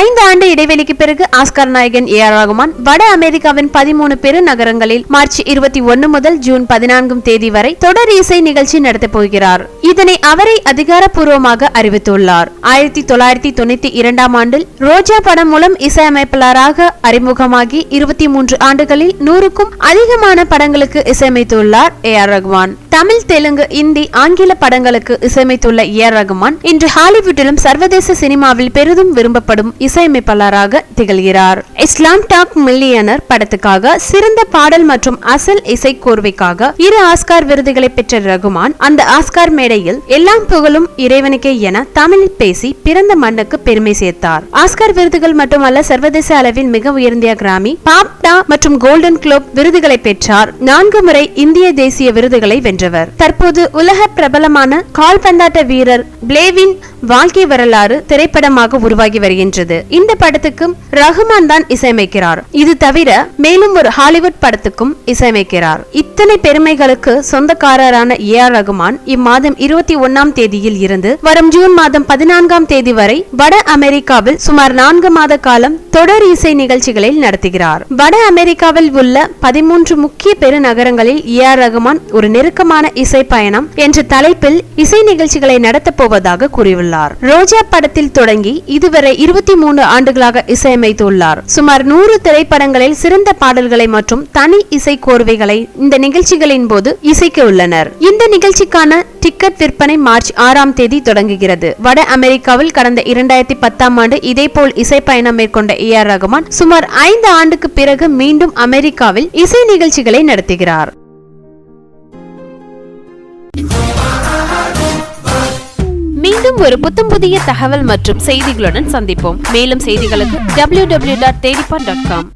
ஐந்து ஆண்டு இடைவெளிக்கு பிறகு ஆஸ்கர் நாயகன் ஏ ஆர் ரகுமான் வட அமெரிக்காவின் பதிமூணு பெருநகரங்களில் மார்ச் இருபத்தி ஒன்னு முதல் ஜூன் பதினான்கும் தேதி வரை தொடர் இசை நிகழ்ச்சி நடத்தப் போகிறார். இதனை அவரை அதிகாரப்பூர்வமாக அறிவித்துள்ளார். ஆயிரத்தி தொள்ளாயிரத்தி தொண்ணூத்தி இரண்டாம் ஆண்டில் ரோஜா படம் மூலம் இசையமைப்பாளராக அறிமுகமாகி இருபத்தி மூன்று ஆண்டுகளில் நூறுக்கும் அதிகமான படங்களுக்கு இசையமைத்துள்ளார் ஏ ஆர் ரகுமான். தமிழ் தெலுங்கு இந்தி ஆங்கில படங்களுக்கு இசையமைத்துள்ள ஏ ஆர் ரகுமான் இன்று ஹாலிவுட்டிலும் சர்வதேச சினிமாவில் பெரிதும் விரும்பப்படும் இசையமைப்பாளராக திகழ்கிறார். இஸ்லாம் டாக் மில்லியனர் படத்துக்காக சிறந்த பாடல் மற்றும் அசல் இசை கோர்வைக்காக இரு ஆஸ்கார் விருதுகளை பெற்ற ரகுமான் அந்த ஆஸ்கார் மேடை மேடையில் எல்லாம் புகழும் இறைவனுக்கே என தமிழில் பேசி பிறந்த மண்ணுக்கு பெருமை சேர்த்தார். ஆஸ்கர் விருதுகள் மட்டுமல்ல சர்வதேச அளவில் மிக உயர்ந்த கிராமி பாப்டா மற்றும் கோல்டன் குளோப் விருதுகளை பெற்றார். நான்கு முறை இந்திய தேசிய விருதுகளை வென்றவர். தற்போது உலக பிரபலமான கால்பந்தாட்ட வீரர் பிளேவின் வாழ்க்கை வரலாறு திரைப்படமாக உருவாகி வருகின்றது. இந்த படத்துக்கும் ரகுமான் தான் இசையமைக்கிறார். இது தவிர மேலும் ஒரு ஹாலிவுட் படத்துக்கும் இசையமைக்கிறார். இத்தனை பெருமைகளுக்கு சொந்தக்காரரான ஏ ஆர் ரகுமான் இம்மாதம் இருபத்தி ஒன்னாம் தேதியில் இருந்து வரும் ஜூன் மாதம் பதினான்காம் தேதி வரை வட அமெரிக்காவில் சுமார் நான்கு மாத காலம் தொடர் இசை நிகழ்ச்சிகளை நடத்துகிறார். வட அமெரிக்காவில் உள்ள பதிமூன்று முக்கிய பெருநகரங்களில் ஏ ஆர் ரகுமான் ஒரு நெருக்கமான இசை பயணம் என்ற தலைப்பில் இசை நிகழ்ச்சிகளை நடத்தப் போவதாக கூறியுள்ளார். ரோஜா படத்தில் தொடங்கி இதுவரை இருபத்தி மூணு ஆண்டுகளாக இசையமைத்துள்ளார். சுமார் நூறு திரைப்படங்களில் சிறந்த பாடல்களை மற்றும் தனி இசை கோர்வைகளை இந்த நிகழ்ச்சிகளின் போது இசைக்க உள்ளனர். இந்த நிகழ்ச்சிக்கான டிக்கெட் டிக்கெட் விற்பனை மார்ச் ஆறாம் தேதி தொடங்குகிறது. வட அமெரிக்காவில் கடந்த இரண்டாயிரத்தி பத்தாம் ஆண்டு இதேபோல் இசை பயணம் மேற்கொண்ட ஏ ஆர் ரகுமான் சுமார் ஐந்து ஆண்டுக்கு பிறகு மீண்டும் அமெரிக்காவில் இசை நிகழ்ச்சிகளை நடத்துகிறார். மீண்டும் ஒரு புத்தம் புதிய தகவல் மற்றும் செய்திகளுடன் சந்திப்போம். மேலும் செய்திகளுக்கு W W dot Thedippan dot com.